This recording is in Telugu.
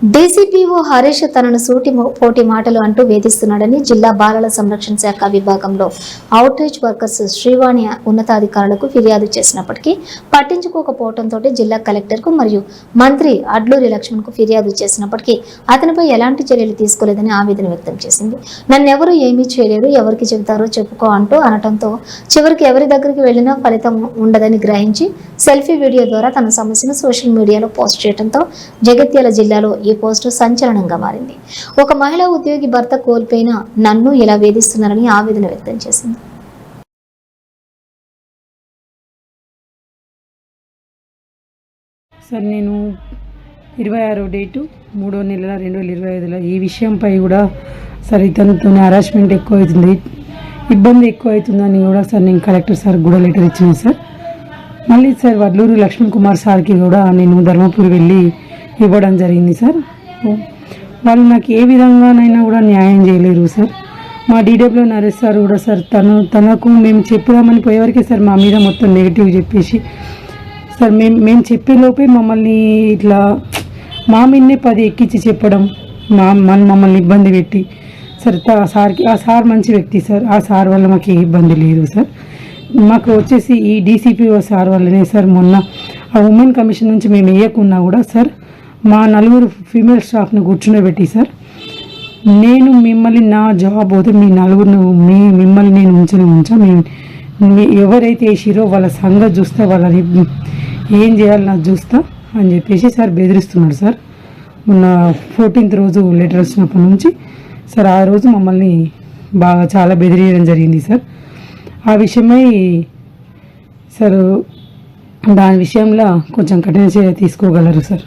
డీసీపీఓ హరీష్ తనను సూటి పోటీ మాటలు అంటూ వేధిస్తున్నాడని జిల్లా బాలల సంరక్షణ శాఖ విభాగంలో అవుట్ రీచ్ వర్కర్స్ శ్రీవాణి ఉన్నతాధికారులకు ఫిర్యాదు చేసినప్పటికీ పట్టించుకోకపోవడంతో జిల్లా కలెక్టర్కు మరియు మంత్రి అడ్లూరి లక్ష్మణ్కు ఫిర్యాదు చేసినప్పటికీ అతనిపై ఎలాంటి చర్యలు తీసుకోలేదని ఆవేదన వ్యక్తం చేసింది. నన్నెవరూ ఏమీ చేయలేరు ఎవరికి చెబుతారో చెప్పుకో అంటూ అనటంతో చివరికి ఎవరి దగ్గరికి వెళ్ళినా ఫలితం ఉండదని గ్రహించి సెల్ఫీ వీడియో ద్వారా తన సమస్యను సోషల్ మీడియాలో పోస్ట్ చేయడంతో జగిత్యాల జిల్లాలో ఈ పోస్టు సంచలనంగా మారింది. ఒక మహిళా ఉద్యోగి భర్త కోల్పోయిన నన్ను ఇలా వేధిస్తున్నారని ఆవేదన వ్యక్తం చేసింది. సార్ నేను ఇరవై ఆరో డేటు మూడో నెల రెండు వేల ఇరవై ఐదులో ఈ విషయంపై కూడా సార్ ఇతనితో హరాస్మెంట్ ఎక్కువ అవుతుంది ఇబ్బంది ఎక్కువ అవుతుందని కూడా సార్ నేను కలెక్టర్ సార్ కూడా లెటర్ ఇచ్చిన సార్. మళ్ళీ సార్ వడ్లూరు లక్ష్మణ్ కుమార్ సార్కి కూడా నేను ధర్మపురి వెళ్ళి ఇవ్వడం జరిగింది సార్. వాళ్ళు నాకు ఏ విధంగానైనా కూడా న్యాయం చేయలేరు సార్. మా డీడబ్ల్యూ నరేష్ సార్ కూడా సార్ తను తనకు మేము చెప్పుదామని పోయేవరకే సార్ మా మీద మొత్తం నెగిటివ్ చెప్పేసి సార్ మేము మేము చెప్పేలోపే మమ్మల్ని ఇట్లా మా మీదనే పది ఎక్కించి చెప్పడం మా మన మమ్మల్ని ఇబ్బంది పెట్టి సార్ ఆ సార్కి ఆ సార్ మంచి వ్యక్తి సార్. ఆ సార్ వల్ల మాకు ఏ ఇబ్బంది లేదు సార్. మాకు వచ్చేసి ఈ డీసీపీఓ సార్ వల్లనే సార్ మొన్న ఆ ఉమెన్ కమిషన్ నుంచి మేము వేయకున్నా కూడా సార్ మా నలుగురు ఫీమేల్ స్టాఫ్ని కూర్చుండబెట్టి సార్ నేను మిమ్మల్ని నా జాబ్ పోతే మీ నలుగురు మీ మిమ్మల్ని నేను ఉంచని ఉంచా. మీ మీ- ఎవరైతే వేసిరో వాళ్ళ సంగతి చూస్తా వాళ్ళని ఏం చేయాలి నాకు చూస్తా అని చెప్పేసి సార్ బెదిరిస్తున్నాడు సార్ మొన్న ఫోర్టీన్త్ రోజు లెటర్ వచ్చినప్పటి నుంచి సార్ ఆ రోజు మమ్మల్ని బాగా చాలా బెదిరియడం జరిగింది సార్ ఆ విషయమై సార్ దాని విషయంలో కొంచెం కఠిన చర్య తీసుకోగలరు సార్